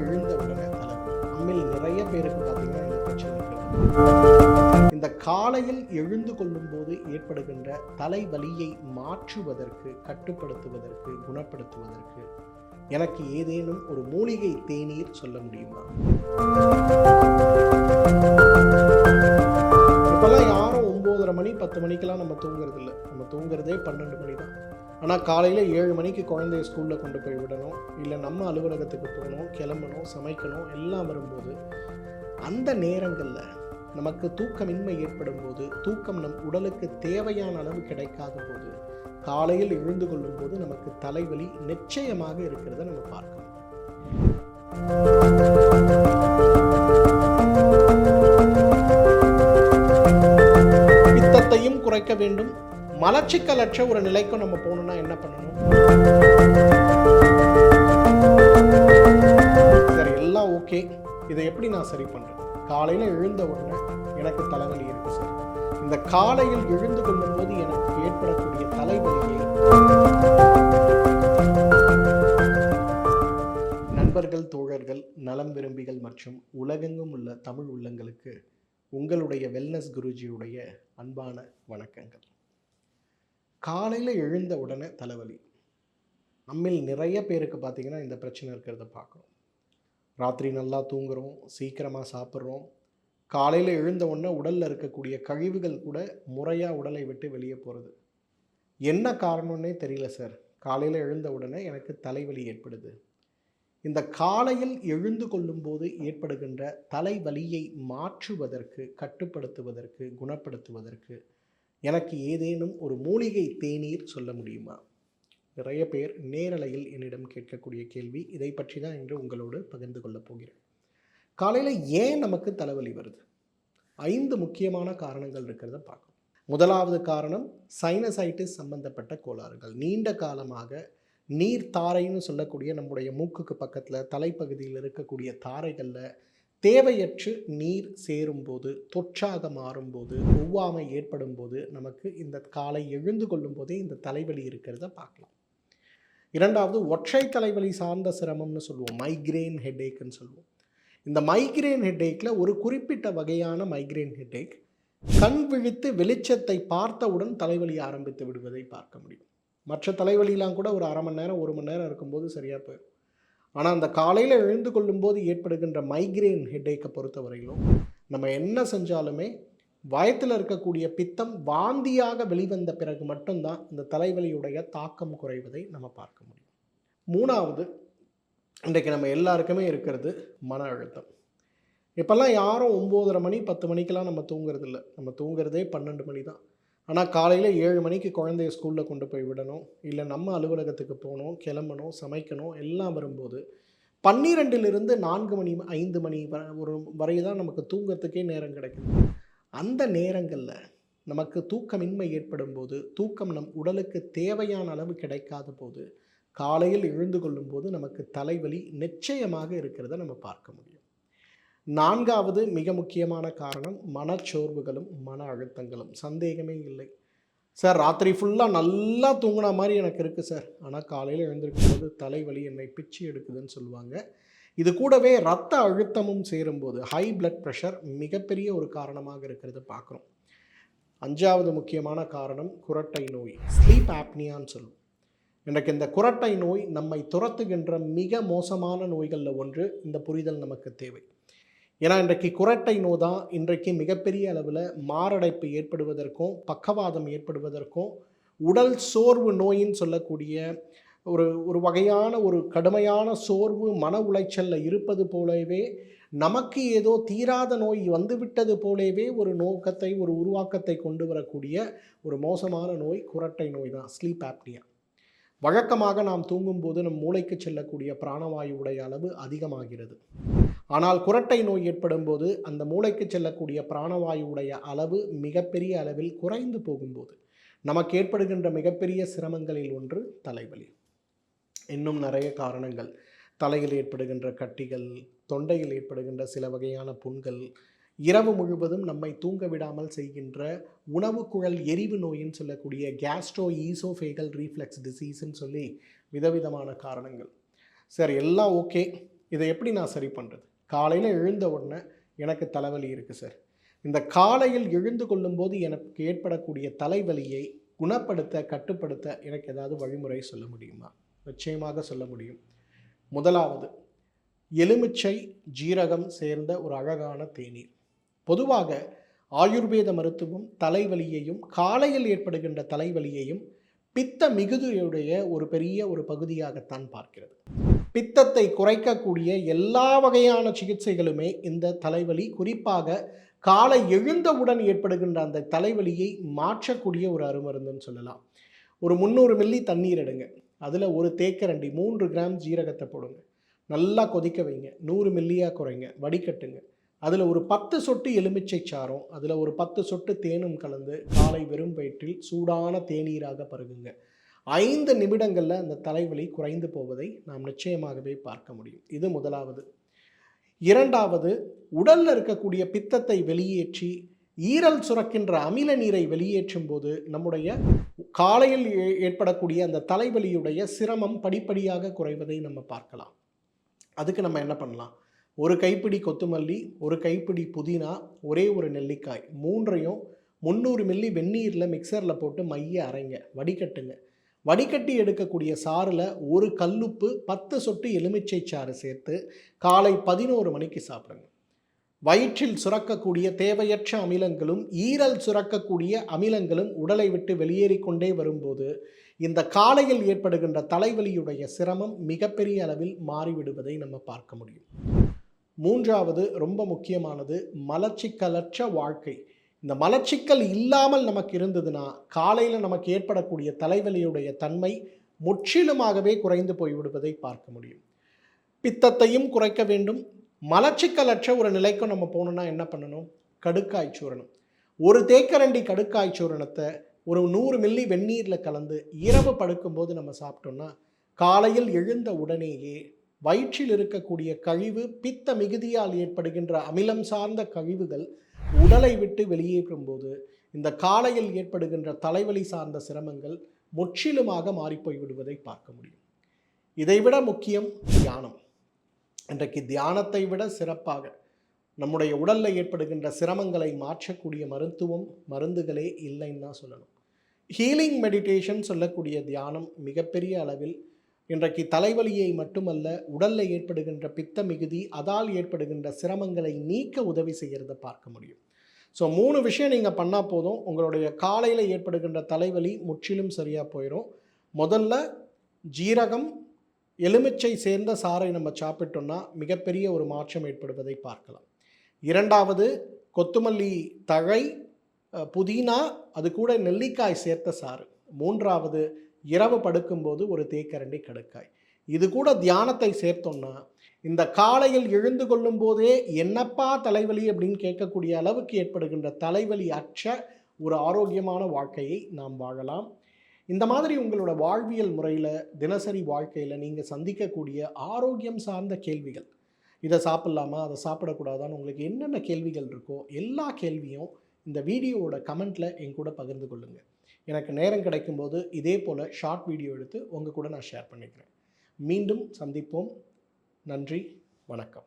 எழுந்த உடனே தலைவலி நம்மில் நிறைய பேருக்கு பார்த்தீங்கன்னா இந்த பிரச்சனை இருக்கு. இந்த காலையில் எழுந்து கொள்ளும் போது ஏற்படுகின்ற தலைவலியை மாற்றுவதற்கு கட்டுப்படுத்துவதற்கு குணப்படுத்துவதற்கு எனக்கு ஏதேனும் ஒரு மூலிகை தேநீர் சொல்ல முடியுமா? இப்பெல்லாம் ஒன்பதரை மணி பத்து மணிக்கெல்லாம் நம்ம தூங்குறது இல்லை நம்ம தூங்குறதே பன்னெண்டு மணி தான். ஆனால் காலையில் ஏழு மணிக்கு குழந்தைய ஸ்கூலில் கொண்டு போய் விடணும். இல்லை நம்ம அலுவலகத்துக்கு போகணும் கிளம்பணும் சமைக்கணும் எல்லாம் வரும்போது அந்த நேரங்களில் நமக்கு தூக்கமின்மை ஏற்படும் போது தூக்கம் நம் உடலுக்கு தேவையான அளவு கிடைக்காத போது காலையில் எழுந்து கொள்ளும் போது நமக்கு தலைவலி நிச்சயமாக இருக்கிறத நம்ம பார்க்கணும். குறைக்க வேண்டும். மலச்சிக்கலற்ற ஒரு நிலைக்கும் நம்ம போகணும்னா என்ன பண்ணணும்? சரி எல்லாம் ஓகே. இதை எப்படி நான் சரி பண்ணுறேன் காலையில் எழுந்த உடனே எனக்கு தலைவலி இருக்கு சார். இந்த காலையில் எழுந்து கொள்ளும் போது எனக்கு ஏற்படக்கூடிய தலைவலியை நண்பர்கள் தோழர்கள் நலம் விரும்பிகள் மற்றும் உலகெங்கும் உள்ள தமிழ் உள்ளங்களுக்கு உங்களுடைய வெல்னஸ் குருஜியுடைய அன்பான வணக்கங்கள். காலையில் எழுந்த உடனே தலைவலி. நம்மில் நிறைய பேருக்கு பார்த்திங்கன்னா இந்த பிரச்சனை இருக்கிறத பார்க்குறோம் ராத்திரி நல்லா தூங்குறோம் சீக்கிரமாக சாப்பிட்றோம். காலையில் எழுந்த உடனே உடலில் இருக்கக்கூடிய கழிவுகள் கூட முறையாக உடலை விட்டு வெளியே போகிறது என்ன காரணம்னே தெரியல சார். காலையில் எழுந்த உடனே எனக்கு தலைவலி ஏற்படுது. இந்த காலையில் எழுந்து கொள்ளும்போது ஏற்படுகின்ற தலைவலியை மாற்றுவதற்கு கட்டுப்படுத்துவதற்கு குணப்படுத்துவதற்கு எனக்கு ஏதேனும் ஒரு மூலிகை தேநீர் சொல்ல முடியுமா? நிறைய பேர் நேரலையில் என்னிடம் கேட்கக்கூடிய கேள்வி. இதை பற்றி தான் இன்று உங்களோடு பகிர்ந்து கொள்ளப் போகிறேன். காலையில் ஏன் நமக்கு தலைவலி வருது? ஐந்து முக்கியமான காரணங்கள் இருக்கிறத பார்க்கணும். முதலாவது காரணம் சைனசைட்டிஸ் சம்பந்தப்பட்ட கோளாறுகள். நீண்ட காலமாக நீர் தாரைன்னு சொல்லக்கூடிய நம்முடைய மூக்குக்கு பக்கத்தில் தலைப்பகுதியில் இருக்கக்கூடிய தாரைகளில் தேவையற்று நீர் சேரும்போது தொற்றாக மாறும்போது ஒவ்வாமை ஏற்படும் போது நமக்கு இந்த காலை எழுந்து கொள்ளும் போதே இந்த தலைவலி இருக்கிறத பார்க்கலாம். இரண்டாவது ஒற்றை தலைவலி சார்ந்த சிரமம்னு சொல்லுவோம். மைக்ரேன் ஹெட்டேக்குன்னு சொல்லுவோம். இந்த மைக்ரேன் ஹெட்ஏக்கில் ஒரு குறிப்பிட்ட வகையான மைக்ரேன் ஹெட்ஏக் கண் விழித்து வெளிச்சத்தை பார்த்தவுடன் தலைவலி ஆரம்பித்து விடுவதை பார்க்க முடியும். மற்ற தலைவலிலாம் கூட ஒரு அரை மணி நேரம் ஒரு மணி நேரம் இருக்கும்போது சரியாக போயிடும் ஆனால் அந்த காலையில் எழுந்து கொள்ளும்போது ஏற்படுகின்ற மைக்ரேன் ஹெட்டேக்கை பொறுத்தவரையிலும் நம்ம என்ன செஞ்சாலுமே வயத்தில் இருக்கக்கூடிய பித்தம் வாந்தியாக வெளிவந்த பிறகு மட்டும்தான் இந்த தலைவலியுடைய தாக்கம் குறைவதை நம்ம பார்க்க முடியும். மூணாவது இன்றைக்கு நம்ம எல்லாருக்குமே இருக்கிறது மன அழுத்தம். இப்போல்லாம் யாரும் ஒம்போதரை மணி பத்து மணிக்கெலாம் நம்ம தூங்குறதில்ல. நம்ம தூங்குறதே பன்னெண்டு மணி தான். ஆனால் காலையில் ஏழு மணிக்கு குழந்தைய ஸ்கூலில் கொண்டு போய் விடணும். இல்லை நம்ம அலுவலகத்துக்கு போகணும் கிளம்பணும் சமைக்கணும் எல்லாம் வரும்போது பன்னிரெண்டிலிருந்து நான்கு மணி ஐந்து மணி ஒரு வரை தான் நமக்கு தூங்கறதுக்கே நேரம் கிடைக்கும் அந்த நேரங்களில் நமக்கு தூக்கமின்மை ஏற்படும் போது தூக்கம் நம் உடலுக்கு தேவையான அளவு கிடைக்காத போது காலையில் எழுந்து கொள்ளும் போது நமக்கு தலைவலி நிச்சயமாக இருக்கிறத நம்ம பார்க்க முடியும். நான்காவது மிக முக்கியமான காரணம் மனச்சோர்வுகளும் மன அழுத்தங்களும். சந்தேகமே இல்லை. சார் ராத்திரி ஃபுல்லாக நல்லா தூங்கின மாதிரி எனக்கு இருக்குது சார். ஆனால் காலையில் எழுந்திருக்கும் போது தலைவலி என்னை பிச்சு எடுக்குதுன்னு சொல்லுவாங்க. இது கூடவே ரத்த அழுத்தமும் சேரும்போது ஹை பிளட் ப்ரெஷர் மிகப்பெரிய ஒரு காரணமாக இருக்கிறத பார்க்குறோம். அஞ்சாவது முக்கியமான காரணம் குரட்டை நோய் ஸ்லீப் ஆப்னியான்னு சொல்லுவோம். இன்றைக்கு இந்த குரட்டை நோய் நம்மை துரத்துகின்ற மிக மோசமான நோய்களில் ஒன்று இந்த புரிதல் நமக்கு தேவை. ஏன்னா இன்றைக்கு குரட்டை நோய் தான் இன்றைக்கு மிகப்பெரிய அளவில் மாரடைப்பு ஏற்படுவதற்கும் பக்கவாதம் ஏற்படுவதற்கும் உடல் சோர்வு நோயின்னு சொல்லக்கூடிய ஒரு ஒரு வகையான ஒரு கடுமையான சோர்வு மன உளைச்சலில் இருப்பது போலவே நமக்கு ஏதோ தீராத நோய் வந்துவிட்டது போலவே ஒரு நோக்கத்தை ஒரு உருவாக்கத்தை கொண்டு வரக்கூடிய ஒரு மோசமான நோய் குரட்டை நோய் தான் ஸ்லீப் ஆப்னியா வழக்கமாக நாம் தூங்கும்போது நம் மூளைக்கு செல்லக்கூடிய பிராணவாயுவுடைய அளவு அதிகமாகிறது. ஆனால் குரட்டை நோய் ஏற்படும் போது அந்த மூளைக்கு செல்லக்கூடிய பிராணவாயுவுடைய அளவு மிகப்பெரிய அளவில் குறைந்து போகும்போது நமக்கு ஏற்படுகின்ற மிகப்பெரிய சிரமங்களில் ஒன்று தலைவலி. இன்னும் நிறைய காரணங்கள். தலையில் ஏற்படுகின்ற கட்டிகள் தொண்டையில் ஏற்படுகின்ற சில வகையான புண்கள் இரவு முழுவதும் நம்மை தூங்க விடாமல் செய்கின்ற உணவு குழல் எரிவு நோயின்னு சொல்லக்கூடிய கேஸ்ட்ரோ ஈசோஃபேகல் ரீஃப்ளெக்ஸ் டிசீஸ்ன்னு சொல்லி விதவிதமான காரணங்கள். சரி எல்லாம் ஓகே இதை எப்படி நான் சரி பண்ணுறது காலையில் எழுந்த உடனே எனக்கு தலைவலி இருக்குது சார் இந்த காலையில் எழுந்து கொள்ளும்போது எனக்கு ஏற்படக்கூடிய தலைவலியை குணப்படுத்த கட்டுப்படுத்த எனக்கு ஏதாவது வழிமுறை சொல்ல முடியுமா? நிச்சயமாக சொல்ல முடியும். முதலாவது எலுமிச்சை ஜீரகம் சேர்ந்த ஒரு அழகான தேநீர். பொதுவாக ஆயுர்வேத மருத்துவம் தலைவலியையும் காலையில் ஏற்படுகின்ற தலைவலியையும் பித்த மிகுதியுடைய ஒரு பெரிய ஒரு பகுதியாகத்தான் பார்க்கிறது. பித்தத்தை குறைக்கக்கூடிய எல்லா வகையான சிகிச்சைகளுமே இந்த தலைவலி குறிப்பாக காலை எழுந்தவுடன் ஏற்படுகின்ற அந்த தலைவலியை மாற்றக்கூடிய ஒரு அருமருந்துன்னு சொல்லலாம். ஒரு முந்நூறு மில்லி தண்ணீர் எடுங்க. அதில் ஒரு தேக்கரண்டி மூன்று கிராம் ஜீரகத்தை போடுங்க. நல்லா கொதிக்க வைங்க. நூறு மில்லியாக குறைங்க. வடிகட்டுங்க. அதில் ஒரு பத்து சொட்டு எலுமிச்சை சாரம் அதில் ஒரு பத்து சொட்டு தேனும் கலந்து காலை வெறும் வயிற்றில் சூடான தேநீராக பருகுங்க. ஐந்து நிமிடங்களில் அந்த தலைவலி குறைந்து போவதை நாம் நிச்சயமாகவே பார்க்க முடியும். இது முதலாவது. இரண்டாவது உடலில் இருக்கக்கூடிய பித்தத்தை வெளியேற்றி ஈரல் சுரக்கின்ற அமில நீரை வெளியேற்றும் போது நம்முடைய காலையில் ஏ- ஏற்படக்கூடிய அந்த தலைவலியுடைய சிரமம் படிப்படியாக குறைவதை நம்ம பார்க்கலாம். அதுக்கு நம்ம என்ன பண்ணலாம்? ஒரு கைப்பிடி கொத்துமல்லி ஒரு கைப்பிடி புதினா ஒரே ஒரு நெல்லிக்காய். மூன்றையும் முந்நூறு மில்லி வெந்நீரில் மிக்சரில் போட்டு மைய அரைங்க. வடிகட்டுங்க. வடிகட்டி எடுக்கக்கூடிய சாறில் ஒரு கல்லுப்பு பத்து சொட்டு எலுமிச்சை சாறு சேர்த்து காலை பதினோரு மணிக்கு சாப்பிடுங்க. வயிற்றில் சுரக்கக்கூடிய தேவையற்ற அமிலங்களும் ஈரல் சுரக்கக்கூடிய அமிலங்களும் உடலை விட்டு வெளியேறிக்கொண்டே வரும்போது இந்த காலையில் ஏற்படுகின்ற தலைவலியுடைய சிரமம் மிகப்பெரிய அளவில் மாறிவிடுவதை நம்ம பார்க்க முடியும். மூன்றாவது ரொம்ப முக்கியமானது மலச்சிக்கலற்ற வாழ்க்கை. இந்த மலச்சிக்கல் இல்லாமல் நமக்கு இருந்ததுன்னா காலையில் நமக்கு ஏற்படக்கூடிய தலைவலியுடைய தன்மை முற்றிலுமாகவே குறைந்து போய்விடுவதை பார்க்க முடியும். பித்தத்தையும் குறைக்க வேண்டும். மலச்சிக்கலற்ற ஒரு நிலைக்கும் நம்ம போகணுன்னா என்ன பண்ணணும்? கடுக்காய் சூரணம் ஒரு தேக்கரண்டி கடுக்காய் சூரணத்தை ஒரு நூறு மில்லி வெந்நீரில் கலந்து இரவு படுக்கும்போது நம்ம சாப்பிட்டோம்னா காலையில் எழுந்த உடனேயே வயிற்றில் இருக்கக்கூடிய கழிவு பித்த மிகுதியால் ஏற்படுகின்ற அமிலம் சார்ந்த கழிவுகள் உடலை விட்டு வெளியேறும்போது இந்த காலையில் ஏற்படுகின்ற தலைவலி சார்ந்த சிரமங்கள் முற்றிலுமாக மாறிப்போய் விடுவதை பார்க்க முடியும். இதைவிட முக்கியம் தியானம். இன்றைக்கு தியானத்தை விட சிறப்பாக நம்முடைய உடலில் ஏற்படுகின்ற சிரமங்களை மாற்றக்கூடிய மருத்துவம் மருந்துகளே இல்லைன்னு தான் சொல்லணும். ஹீலிங் மெடிடேஷன் சொல்லக்கூடிய தியானம் மிகப்பெரிய அளவில் இன்றைக்கு தலைவலியை மட்டுமல்ல உடலில் ஏற்படுகின்ற பித்த மிகுதி அதால் ஏற்படுகின்ற சிரமங்களை நீக்க உதவி செய்கிறத பார்க்க முடியும். ஸோ மூணு விஷயம் நீங்கள் பண்ணால் போதும். உங்களுடைய காலையில் ஏற்படுகின்ற தலைவலி முற்றிலும் சரியாக போயிடும் முதல்ல ஜீரகம் எலுமிச்சை சேர்ந்த சாறை நம்ம சாப்பிட்டோம்னா மிகப்பெரிய ஒரு மாற்றம் ஏற்படுவதை பார்க்கலாம். இரண்டாவது கொத்துமல்லி தழை புதினா அது கூட நெல்லிக்காய் சேர்த்த சாறு. மூன்றாவது இரவு படுக்கும்போது ஒரு தேக்கரண்டி கடுக்காய். இது கூட தியானத்தை சேர்த்தோம்னா இந்த காலையில் எழுந்து கொள்ளும் போதே என்னப்பா தலைவலி அப்படின்னு கேட்கக்கூடிய அளவுக்கு ஏற்படுகின்ற தலைவலி அற்ற ஒரு ஆரோக்கியமான வாழ்க்கையை நாம் வாழலாம். இந்த மாதிரி உங்களோட வாழ்வியல் முறையில் தினசரி வாழ்க்கையில் நீங்கள் சந்திக்கக்கூடிய ஆரோக்கியம் சார்ந்த கேள்விகள். இதை சாப்பிட்லாமா? அதை சாப்பிடக்கூடாதான்னு உங்களுக்கு என்னென்ன கேள்விகள் இருக்கோ எல்லா கேள்வியும் இந்த வீடியோவோட கமெண்ட்டில் என் கூட பகிர்ந்து கொள்ளுங்கள் எனக்கு நேரம் கிடைக்கும்போது இதே போல் ஷார்ட் வீடியோ எடுத்து உங்கள் கூட நான் ஷேர் பண்ணிக்கிறேன். மீண்டும் சந்திப்போம். நன்றி. வணக்கம்.